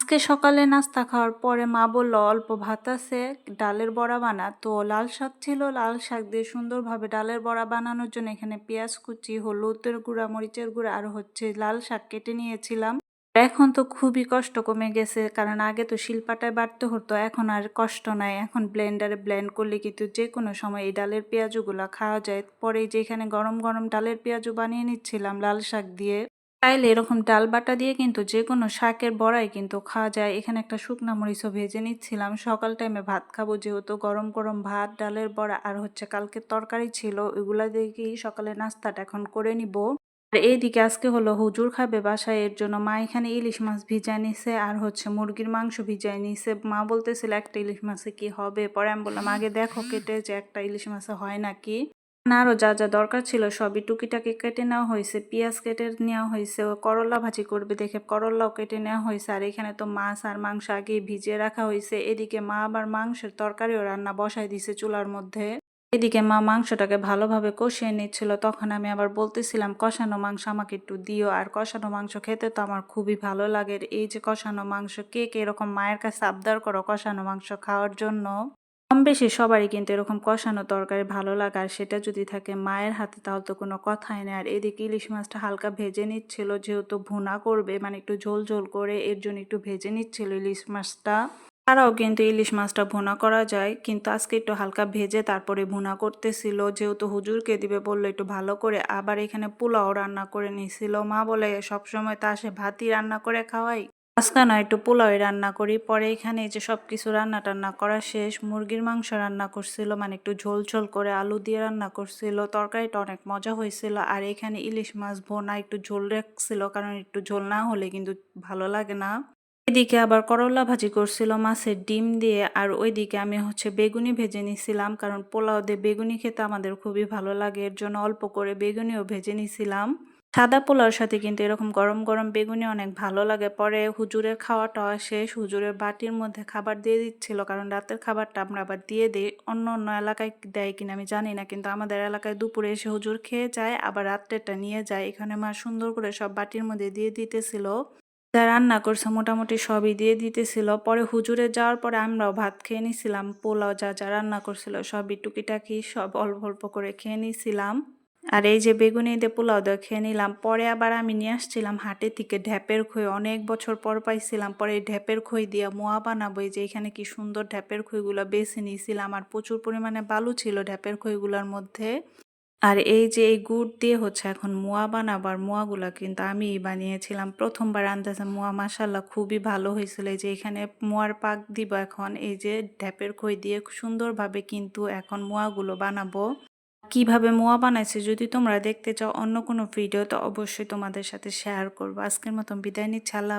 আজকে সকালে নাস্তা খাওয়ার পরে মা বলল, অল্প ভাত আছে, ডালের বড়া বানা। তো লাল শাক ছিল, লাল শাক দিয়ে সুন্দরভাবে ডালের বড়া বানানোর জন্য এখানে পেঁয়াজ কুচি, হলুদের গুঁড়া, মরিচের গুঁড়া আর হচ্ছে লাল শাক কেটে নিয়েছিলাম। এখন তো খুবই কষ্ট কমে গেছে, কারণ আগে তো শিলপাটায় বাড়তে হতো, এখন আর কষ্ট নাই। এখন ব্লেন্ডারে ব্লেন্ড করলে কিন্তু যে কোনো সময় এই ডালের পেঁয়াজগুলো খাওয়া যায়। পরে যে এখানে গরম গরম ডালের পেঁয়াজও বানিয়ে নিচ্ছিলাম লাল শাক দিয়ে। চাইলে এরকম ডাল বাটা দিয়ে কিন্তু যে কোনো শাকের বড়াই কিন্তু খাওয়া যায়। এখানে একটা শুকনা মরিচও ভেজে নিচ্ছিলাম। সকাল টাইমে ভাত খাব যেহেতু গরম গরম ভাত, ডালের বড়া আর হচ্ছে কালকে তরকারি ছিল, ওইগুলা দিয়েই সকালে নাস্তাটা এখন করে নিব। আর এইদিকে আজকে হলো হুজুর খাবে বাসায়, এর জন্য মা এখানে ইলিশ মাছ ভিজায় নিছে আর হচ্ছে মুরগির মাংস ভিজায় নিছে। মা বলতেছিল, একটা ইলিশ মাছে কি হবে? পরে আমি বললাম, আগে দেখো কেটে যে একটা ইলিশ মাছে হয় নাকি? আরও যা যা দরকার ছিল সবই টুকিটাকি কেটে নেওয়া হয়েছে, পেঁয়াজ কেটে নেওয়া হয়েছে, করলা ভাজি করবে দেখে করলাও কেটে নেওয়া হয়েছে, আর এখানে তো মাছ আর মাংস আগে ভিজিয়ে রাখা হয়েছে। এদিকে মা আবার মাংসের তরকারিও রান্না বসাই দিছে চুলার মধ্যে। এদিকে মা মাংসটাকে ভালোভাবে কষিয়ে নিচ্ছিল, তখন আমি আবার বলতেছিলাম, কষানো মাংস আমাকে একটু দিও। আর কষানো মাংস খেতে তো আমার খুবই ভালো লাগে। এই যে কষানো মাংস, কে কে এরকম মায়ের কাছে আবদার করো কষানো মাংস খাওয়ার জন্য? কম বেশি সবারই কিন্তু এরকম কষানো তরকারি ভালো লাগে, আর সেটা যদি থাকে মায়ের হাতে তাহলে তো কোনো কথাই নেই। আর এদিকে ইলিশ মাছটা হালকা ভেজে নিচ্ছিল, যেহেতু ভুনা করবে মানে একটু ঝোল ঝোল করে এর জন্য একটু ভেজে নিচ্ছিল ইলিশ মাছটা। তারাও কিন্তু ইলিশ মাছটা ভুনা করা যায়, কিন্তু আজকে একটু হালকা ভেজে তারপরে ভুনা করতেছিল, যেহেতু হুজুরকে দিবে বলল একটু ভালো করে, আবার এখানে পোলাও রান্না করে নিছিল মা বলে সবসময় তা সে ভাতই রান্না করে খাওয়াই আজকে না একটু পোলাওই রান্না করি, পরে এখানে যে সব কিছু রান্না টান্না করা শেষ, মুরগির মাংস রান্না করছিল মানে একটু ঝোল ঝোল করে আলু দিয়ে রান্না করছিল, তরকারিটা অনেক মজা হয়েছিল, আর এখানে ইলিশ মাছ ভোনা একটু ঝোল রাখছিল, কারণ একটু ঝোল না হলে কিন্তু ভালো লাগে না। এদিকে আবার করলা ভাজি করছিল, মাছের ডিম দিয়ে, আর ওইদিকে আমি হচ্ছে বেগুনি ভেজে নিছিলাম, কারণ পোলাও দিয়ে বেগুনি খেতে আমাদের খুবই ভালো লাগে, এর জন্য অল্প করে বেগুনিও ভেজে নিছিলাম। সাদা পোলাওর সাথে কিন্তু এরকম গরম গরম বেগুনি অনেক ভালো লাগে। পরে হুজুরের খাওয়া টাওয়া শেষ, হুজুরের বাটির মধ্যে খাবার দিয়ে দিচ্ছিল। কারণ রাতের খাবারটা আমরা আবার দিয়ে দিই। অন্য অন্য এলাকায় দেয় কিনা আমি জানি না, কিন্তু আমাদের এলাকায় দুপুরে এসে হুজুর খেয়ে যায়, আবার রাত্রেটা নিয়ে যায়। এখানে মা সুন্দর করে সব বাটির মধ্যে দিয়ে দিতেছিল। যা রান্না করছে মোটামুটি সবই দিয়ে দিতেছিল। পরে হুজুরে যাওয়ার পরে আমরাও ভাত খেয়ে নিছিলাম। পোলাও যা যা রান্না করছিল সবই টুকিটাকি সব অল্প অল্প করে খেয়ে নিছিলাম। আর এই যে বেগুনি দিয়ে পোলাও দিয়ে খেয়ে নিলাম। পরে আবার আমি নিয়ে আসছিলাম হাটে থেকে ঢ্যাপের খই। অনেক বছর পর পাইছিলাম, পরে এই ঢ্যাপের খই দিয়ে মোয়া বানাবো। এই যে এখানে কি সুন্দর ঢ্যাপের খইগুলো বেছে নিয়েছিলাম। আর প্রচুর পরিমাণে বালু ছিল ঢ্যাপের খইগুলোর মধ্যে। আর এই যে এই গুড় দিয়ে হচ্ছে এখন মোয়া বানাবার মোয়াগুলা কিন্তু আমি বানিয়েছিলাম। প্রথমবার আন্দাজে মোয়া মাসাল্লাহ খুবই ভালো হয়েছিল। যে এখানে মোয়ার পাক দিব এখন। এই যে ঢ্যাপের খই দিয়ে সুন্দরভাবে কিন্তু এখন মোয়াগুলো বানাবো। কীভাবে মোয়া বানাইছে যদি তোমরা দেখতে চাও অন্য কোনো ভিডিও তো অবশ্যই তোমাদের সাথে শেয়ার করব। আজকের মতন বিদায় নিচ্ছে, আল্লাহ